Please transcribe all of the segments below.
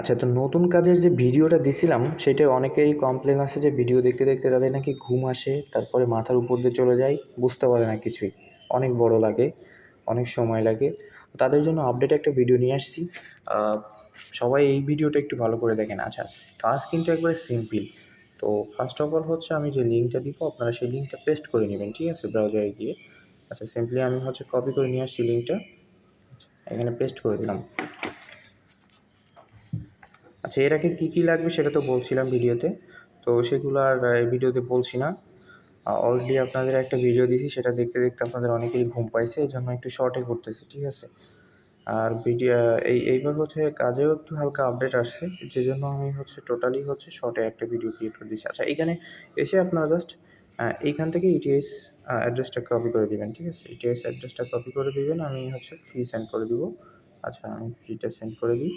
আচ্ছা তো নতুন কাজের যে ভিডিওটা দিছিলাম সেটা অনেকেরই কমপ্লেন আসে যে ভিডিও দেখতে দেখতে তাদের নাকি ঘুম আসে, তারপরে মাথার উপর দিয়ে চলে যায়, বুঝতে পারে না কিছুই। অনেক বড় লাগে, অনেক সময় লাগে। তাদের জন্য আপডেট একটা ভিডিও নিয়ে আসছি। সবাই এই ভিডিওটা একটু ভালো করে দেখেন। আচ্ছা কাজ কিন্তু একবারে সিম্পল তো ফার্স্ট অফ অল হচ্ছে আমি যে লিঙ্কটা দিব, আপনারা সেই লিঙ্কটা পেস্ট করে নেবেন, ঠিক আছে ব্রাউজারে গিয়ে। আচ্ছা সিম্পলি আমি হচ্ছে কপি করে নিয়ে আসছি লিঙ্কটা এখানে পেস্ট করে দিলাম। আচ্ছা এর আগে কী কী লাগবে সেটা তো বলছিলাম ভিডিওতে। তো সেগুলো আর ভিডিওতে বলছি না। অলরেডি আপনাদের একটা ভিডিও দিয়েছি, সেটা দেখতে দেখতে আপনাদের অনেকেই ঘুম পাইছে এই জন্য একটু শর্টে করতেছি, ঠিক আছে? আর ভিডিও এই, এইবার হচ্ছে কাজেও একটু হালকা আপডেট আসছে যে জন্য আমি হচ্ছে টোটালি হচ্ছে শর্টে একটা ভিডিও ক্রিয়েট করে দিচ্ছি আচ্ছা এখানে এসে আপনারা জাস্ট এইখান থেকে ইটিএস অ্যাড্রেসটা কপি করে দিবেন, ঠিক আছে? ইটিএস অ্যাড্রেসটা কপি করে দিবেন, আমি হচ্ছে ফি সেন্ড করে দিব। আচ্ছা আমি ফিটা সেন্ড করে দিই।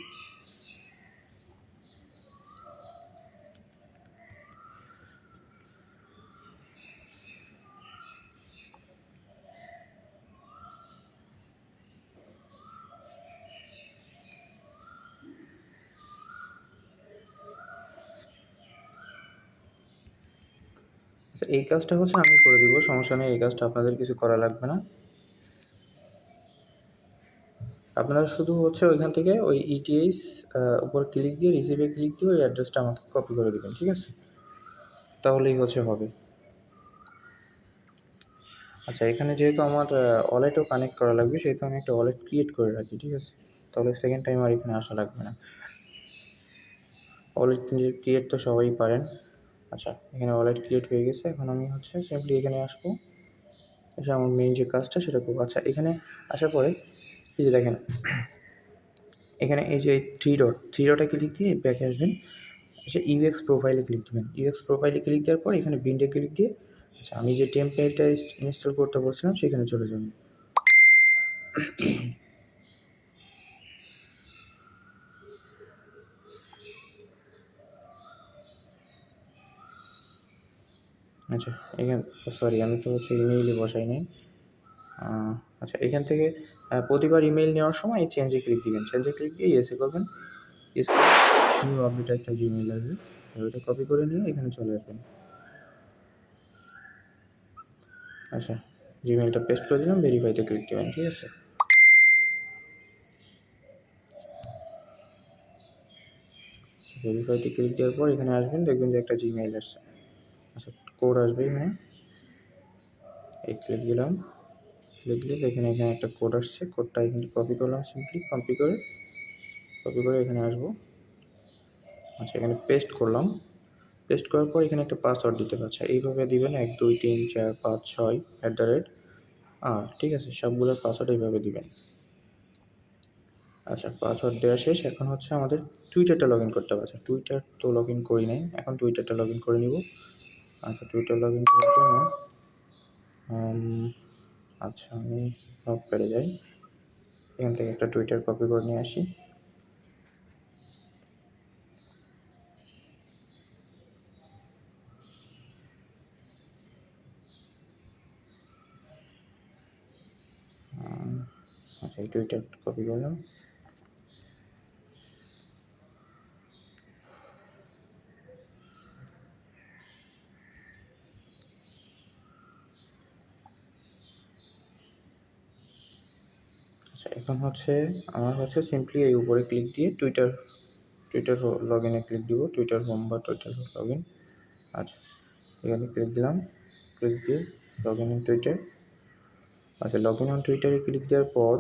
আচ্ছা এই কাজটা হচ্ছে আমি করে দিব, সমস্যা নেই, এই কাজটা আপনাদের কিছু করা লাগবে না। আপনারা শুধু হচ্ছে ওইখান থেকে ওই ইটিএস উপর ক্লিক দিয়ে রিসিভে ক্লিক দিয়ে ওই অ্যাড্রেসটা আমাকে কপি করে দেবেন, ঠিক আছে? তাহলেই হচ্ছে হবে। আচ্ছা এখানে যেহেতু আমার ওয়ালেটও কানেক্ট করা লাগবে, সেহেতু আমি একটা ওয়ালেট ক্রিয়েট করে রাখি, ঠিক আছে? তাহলে সেকেন্ড টাইম আর এখানে আসা লাগবে না। ওয়ালেট ক্রিয়েট তো সবাই পারেন। আচ্ছা এখানে ওয়ালেট ক্রিয়েট হয়ে গেছে। এখন আমি হচ্ছে সিম্পলি এখানে আসব। এসে আমার মেইন যে কাজটা সেটা করব। আচ্ছা এখানে আসার পরে এই যে দেখেন, এখানে এই যে থ্রি ডট থ্রি ডটে ক্লিক দিয়ে ব্যাকে আসবেন। এসে ইউএক্স প্রোফাইলে ক্লিক দেবেন। ইউএক্স প্রোফাইলে ক্লিক দেওয়ার পর এখানে বিন্ডে ক্লিক দিয়ে আচ্ছা আমি যে টেমপ্লেটটা ইনস্টল করতে বলছিলাম, সেখানে চলে যাবেন। আচ্ছা এখান সরি আমি তো হচ্ছে ইমেইলে বসাই নাই। আচ্ছা এখান থেকে প্রতিবার ইমেল নেওয়ার সময় এই চেঞ্জে ক্লিক দিবেন। চেঞ্জে ক্লিক দিয়ে ইয়েসে করবেন। নিউ আপডেট একটা জিমেইল আসবে। ওইটা কপি করে নিয়ে এখানে চলে আসবেন। আচ্ছা জিমেইলটা পেস্ট করে দিলাম ভেরিফাইতে ক্লিক দেবেন, ঠিক আছে? ভেরিফাইতে ক্লিক দেওয়ার পর এখানে আসবেন, দেখবেন যে একটা জিমেইল আসছে। কোড আসবে এখানে। এই ক্লিক দিলাম। ক্লিক দিলে এখানে এখানে একটা কোড আসছে। কোডটা এখানে কপি করলাম সিম্পলি কপি করে কপি করে এখানে আসব। আচ্ছা এখানে পেস্ট করলাম। পেস্ট করার পর এখানে একটা পাসওয়ার্ড দিতে পারছে এইভাবে দিবেন। এক, দুই, তিন, চার, পাঁচ, ছয় অ্যাট দ্য রেট আর, ঠিক আছে, সবগুলোর পাসওয়ার্ড এইভাবে দিবেন। আচ্ছা পাসওয়ার্ড দেওয়া শেষ। এখন হচ্ছে আমাদের টুইটারটা লগ ইন করতে হবে। আচ্ছা টুইটার তো লগ ইন করি নাই। এখন টুইটারটা লগ ইন করে নিব। আচ্ছা টুইটার লগ ইন করার জন্য আচ্ছা আমি নোট পেরে যাই। এখান থেকে একটা টুইটার কপি করে নিয়ে আসি। আচ্ছা এই টুইটার কপি করলাম। আচ্ছা এখন হচ্ছে আমার হচ্ছে সিম্পলি এই উপরে ক্লিক দিয়ে টুইটার টুইটার লগ ইনে ক্লিক দিব। টুইটার হোম বা টুইটার লগ ইন আচ্ছা এখানে ক্লিক দিলাম। ক্লিক দিয়ে লগ ইন টুইটার আচ্ছা লগ ইন অন টুইটারে ক্লিক দেওয়ার পর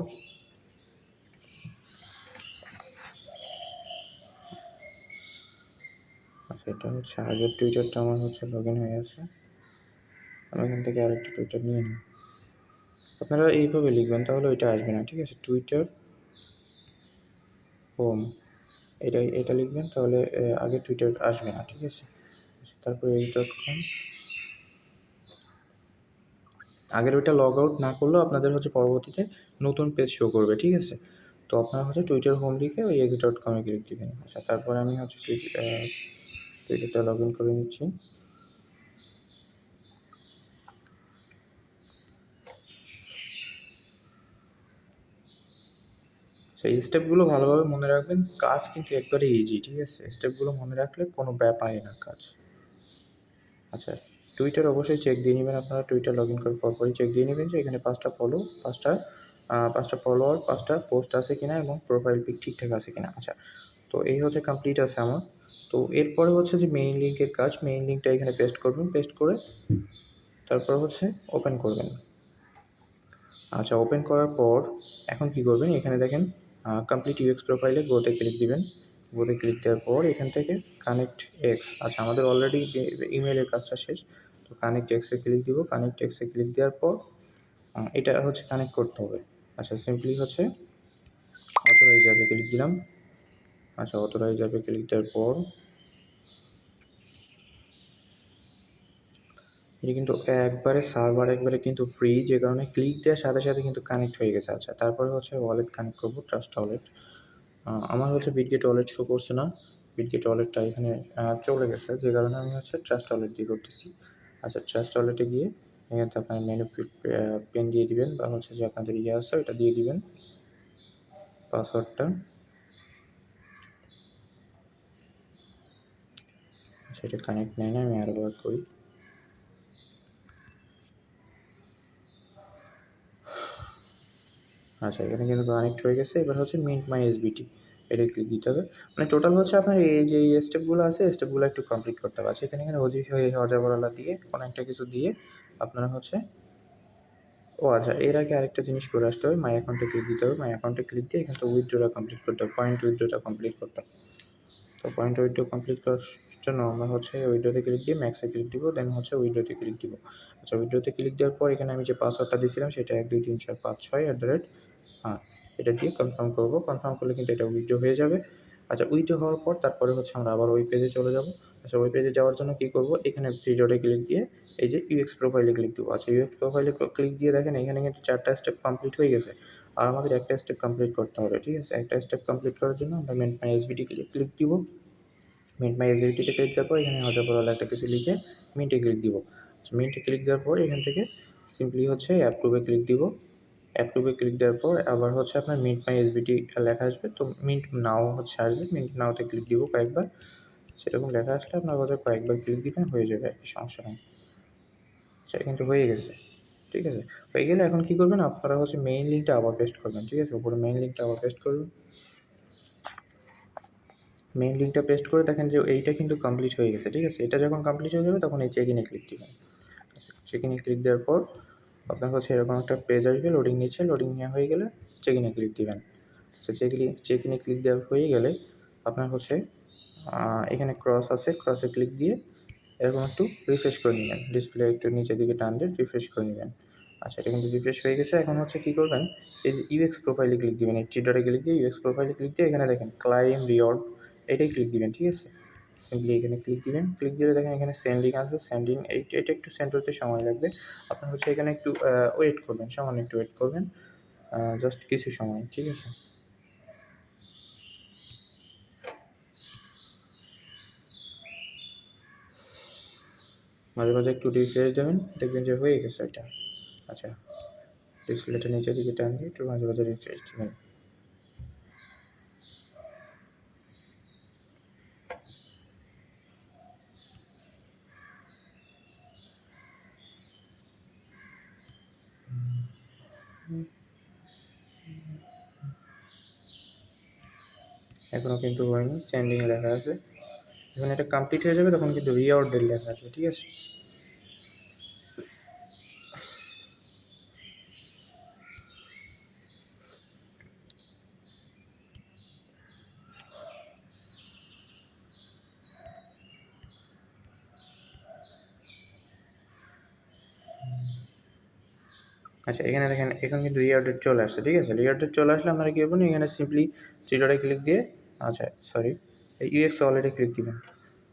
আচ্ছা এটা হচ্ছে আগের টুইটারটা আমার হচ্ছে লগ ইন হয়ে আছে আমি এখান থেকে আরেকটা টুইটার নিয়ে নিই আপনারা এইভাবে লিখবেন, তাহলে ওইটা আসবে না, ঠিক আছে? টুইটার হোম এটা এটা লিখবেন, তাহলে আগে টুইটার আসবে না, ঠিক আছে? তারপরে এই ডট কম আগের ওইটা লগ আউট না করলেও আপনাদের হচ্ছে পরবর্তীতে নতুন পেজ শো করবে, ঠিক আছে? তো আপনারা হচ্ছে টুইটার হোম লিখে ওই এক্স ডট কমে ক্লিক দেবেন। আচ্ছা তারপরে আমি হচ্ছে টুইটারটা লগ ইন করে নিচ্ছি। তো এই স্টেপগুলো ভালোভাবে মনে রাখবেন, কাজ কিন্তু একবারে ইজি ঠিক আছে? স্টেপগুলো মনে রাখলে কোনো ব্যাপারই না কাজ। আচ্ছা টুইটার অবশ্যই চেক দিয়ে নেবেন আপনারা টুইটার লগ ইন করার পরপরই চেক দিয়ে নেবেন যে এখানে পাঁচটা ফলো পাঁচটা পাঁচটা ফলোয়ার পাঁচটা পোস্ট আছে কিনা এবং প্রোফাইল পিক ঠিকঠাক আছে কিনা। আচ্ছা তো এই হচ্ছে কমপ্লিট আছে আমার। তো এরপরে হচ্ছে যে মেইন লিঙ্কের কাজ মেইন লিঙ্কটা এখানে পেস্ট করবেন পেস্ট করে তারপর হচ্ছে ওপেন করবেন। আচ্ছা ওপেন করার পর এখন কি করবেন? এখানে দেখেন কমপ্লিট ইউএক্স প্রোফাইলে গোতে ক্লিক দিবেন। গোতে ক্লিক দেওয়ার পর এখান থেকে কানেক্ট এক্স আচ্ছা আমাদের অলরেডি ইমেলের কাজটা শেষ। তো কানেক্ট এক্সে ক্লিক দিব। কানেক্ট এক্সে ক্লিক দেওয়ার পর এটা হচ্ছে কানেক্ট করতে হবে। আচ্ছা সিম্পলি হচ্ছে অথরাইজ অ্যাপে ক্লিক দিলাম। আচ্ছা অথরাইজ অ্যাপে ক্লিক দেওয়ার পর এটা কিন্তু একবারে সার্ভার একবারে কিন্তু ফ্রি যে কারণে ক্লিক দেওয়ার সাথে সাথে কিন্তু কানেক্ট হয়ে গেছে। আচ্ছা তারপরে হচ্ছে ওয়ালেট কানেক্ট করব ট্রাস্ট ওয়ালেট আমার হচ্ছে বিটগেট ওয়ালেট শো করছে না। বিটগেট ওয়ালেটটা এখানে চলে গেছে, যে কারণে আমি হচ্ছে ট্রাস্ট ওয়ালেট দিয়ে করতেছি। আচ্ছা ট্রাস্ট ওয়ালেটে গিয়ে এখানে আপনার মেনু পেন দিয়ে দিবেন, বা হচ্ছে যে আপনাদের ইয়ে আছে ওটা দিয়ে দিবেন। পাসওয়ার্ডটা সেটা কানেক্ট নেয় না, আমি আরেকবার করি। আচ্ছা এখানে কিন্তু কানেক্ট হয়ে গেছে। এবার হচ্ছে মিন্ট মাই এসবিটি এটা ক্লিক দিতে হবে। মানে টোটাল হচ্ছে আপনার এই যে স্টেপগুলো আছে স্টেপগুলো একটু কমপ্লিট করতে হবে। আচ্ছা এখানে এখানে হজি হয়ে হজাবরালা দিয়ে কোনো একটা কিছু দিয়ে আপনারা হচ্ছে, ও আচ্ছা এর আগে আরেকটা জিনিস করে আসতে হবে মাই অ্যাকাউন্টে ক্লিক দিতে হবে। মাই অ্যাকাউন্টে ক্লিক দিয়ে এখান থেকে উইথড্রোটা কমপ্লিট করতে হবে পয়েন্ট উইথড্রোটা কমপ্লিট করতে হবে। তো পয়েন্ট উইথড্রো কমপ্লিট করার জন্য আমরা হচ্ছে উইথড্রোতে ক্লিক দিয়ে ম্যাক্সে ক্লিক দিব দেন হচ্ছে উইথড্রোতে ক্লিক দিব। আচ্ছা উইথড্রোতে ক্লিক দেওয়ার পর এখানে আমি যে পাসওয়ার্ডটা দিয়েছিলাম, সেটা এক দুই তিন চার পাঁচ ছয় অ্যাট দ্য রেট হ্যাঁ এটা দিয়ে কনফার্ম করব। কনফার্ম করলে কিন্তু এটা উইথড্রো হয়ে যাবে। আচ্ছা উইথড্রো হওয়ার পর তারপরে হচ্ছে আমরা আবার ওই পেজে চলে যাব। আচ্ছা ওই পেজে যাওয়ার জন্য কী করব? এখানে থ্রি ডটে ক্লিক দিয়ে এই যে ইউএক্স প্রোফাইলে ক্লিক দেবো। আচ্ছা ইউএক্স প্রোফাইলে ক্লিক দিয়ে দেখেন এখানে কিন্তু চারটা স্টেপ কমপ্লিট হয়ে গেছে। আর আমাদের একটা স্টেপ কমপ্লিট করতে হবে, ঠিক আছে? একটা স্টেপ কমপ্লিট করার জন্য আমরা মেন মাই এসবিটি ক্লিক দিব। মিন্ট মাই এসবিটিতে ক্লিক দেওয়ার পর এখানে হাজার পর একটা কিছু লিখে মিন্টে ক্লিক দিব। মিন্টে ক্লিক দেওয়ার পর এখান থেকে সিম্পলি হচ্ছে অ্যাপ্রুভে ক্লিক দিব। অ্যাপ্রুভে ক্লিক দেওয়ার পর আবার হচ্ছে আপনার মিন্ট মাই এসবিটি লেখা আসবে। তো মিন্ট নাও হচ্ছে আসবে। মিন্ট নাওতে ক্লিক দিব কয়েকবার। সেরকম লেখা আসলে আপনার হচ্ছে কয়েকবার ক্লিক দিবেন হয়ে যাবে আর কি, সমস্যা নেই। সেটা কিন্তু হয়ে গেছে। ঠিক আছে? হয়ে গেলে এখন কী করবেন? আপনারা হচ্ছে মেইন লিঙ্কটা আবার পেস্ট করবেন। ঠিক আছে? উপরে মেইন লিঙ্কটা আবার পেস্ট করবেন। মেইন লিঙ্কটা পেস্ট করে দেখেন যে এইটা কিন্তু কমপ্লিট হয়ে গেছে। ঠিক আছে? এটা যখন কমপ্লিট হয়ে যাবে তখন এই চেক ইনে ক্লিক দিবেন। চেক ইনে ক্লিক দেওয়ার পর আপনার কাছে এরকম একটা পেজ আসবে লোডিং নিচ্ছে লোডিং নেওয়া হয়ে গেলে চেক ইনে ক্লিক দিবেন। তো চেক চেক ইনে ক্লিক দেওয়া হয়ে গেলে আপনার হচ্ছে এখানে ক্রস আছে ক্রসে ক্লিক দিয়ে এরকম একটু রিফ্রেশ করে নেবেন। ডিসপ্লে একটু নিচের দিকে টান দিয়ে রিফ্রেশ করে নেবেন। আচ্ছা এটা কিন্তু রিফ্রেশ হয়ে গেছে। এখন হচ্ছে কী করবেন? এই যে ইউএক্স প্রোফাইলে ক্লিক দিবেন। এই ট্রিডারে ক্লিক দিয়ে ইউএক্স প্রোফাইলে ক্লিক দিয়ে এখানে দেখেন ক্লাইম রিওয়ার্ড এটাই ক্লিক দিবেন, ঠিক আছে? সিম্পলি এখানে ক্লিক দিবেন। ক্লিক দিলে দেখেন এখানে সেন্ডিং আছে সেন্ডিং এটা একটু সেন্ড হতে সময় লাগবে। আপনার হচ্ছে এখানে একটু ওয়েট করবেন, সামান্য একটু ওয়েট করবেন। জাস্ট কিছু সময়, ঠিক আছে? মাঝে মাঝে একটু রিফ্রেশ দেবেন, দেখবেন যে হয়ে গেছে এটা। আচ্ছা ডিসপ্লেটা নিচের দিকে টান একটু মাঝে মাঝে রিফ্রেশ দেবেন। এখনও কিন্তু হয়নি স্ট্যান্ডিংয়ে লেখা আছে। যখন এটা কমপ্লিট হয়ে যাবে, তখন কিন্তু রিঅর্ডার লেখা আছে, ঠিক আছে? আচ্ছা এখানে দেখেন, এখানে কিন্তু রিঅর্ডার চলে আসছে, ঠিক আছে? রিঅর্ডার চলে আসলে আপনারা কী করবেন, এখানে সিম্পলি থ্রি ডটে ক্লিক দিয়ে আচ্ছা সরি ইউএক্স ওয়ালেটে ক্লিক দিবেন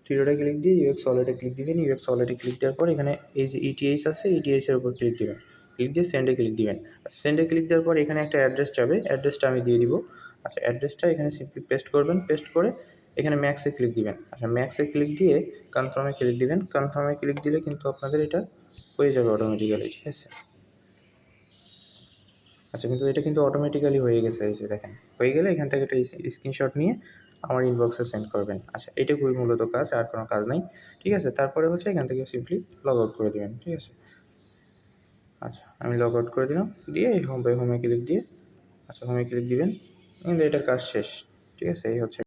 থ্রি ডটে ক্লিক দিয়ে ইউএক্স ওয়ালেটে ক্লিক দিবেন ইউএক্স ওয়ালেটে ক্লিক দেওয়ার পর এখানে এই যে ইটিএইচ আছে ইটিএইচের উপর ক্লিক দিবেন ক্লিক দিয়ে সেন্ডে ক্লিক দিবেন সেন্ডে ক্লিক দেওয়ার পর এখানে একটা অ্যাড্রেস যাবে অ্যাড্রেসটা আমি দিয়ে দিব আচ্ছা অ্যাড্রেসটা এখানে সিম্পলি পেস্ট করবেন পেস্ট করে এখানে ম্যাক্সে ক্লিক দিবেন আচ্ছা ম্যাক্সে ক্লিক দিয়ে কনফার্মে ক্লিক দিবেন কনফার্মে ক্লিক দিলে কিন্তু আপনাদের এটা হয়ে যাবে অটোমেটিক্যালি ঠিক আছে আচ্ছা কিন্তু এটা কিন্তু অটোমেটিক্যালি হয়ে গেছে, এই যে দেখেন। হয়ে গেলে এখান থেকে একটা স্ক্রিনশট নিয়ে আমার ইনবক্সে সেন্ড করবেন। আচ্ছা এটা খুবই মূলত কাজ, আর কোনো কাজ নেই। ঠিক আছে, তারপরে হচ্ছে এখান থেকে সিম্পলি লগ আউট করে দেবেন, ঠিক আছে? আচ্ছা আমি লগ আউট করে দিলাম, দিয়ে এই হোম হোমে ক্লিক দিয়ে আচ্ছা হোমে ক্লিক দিবেন কিন্তু এটার কাজ শেষ, ঠিক আছে? এই হচ্ছে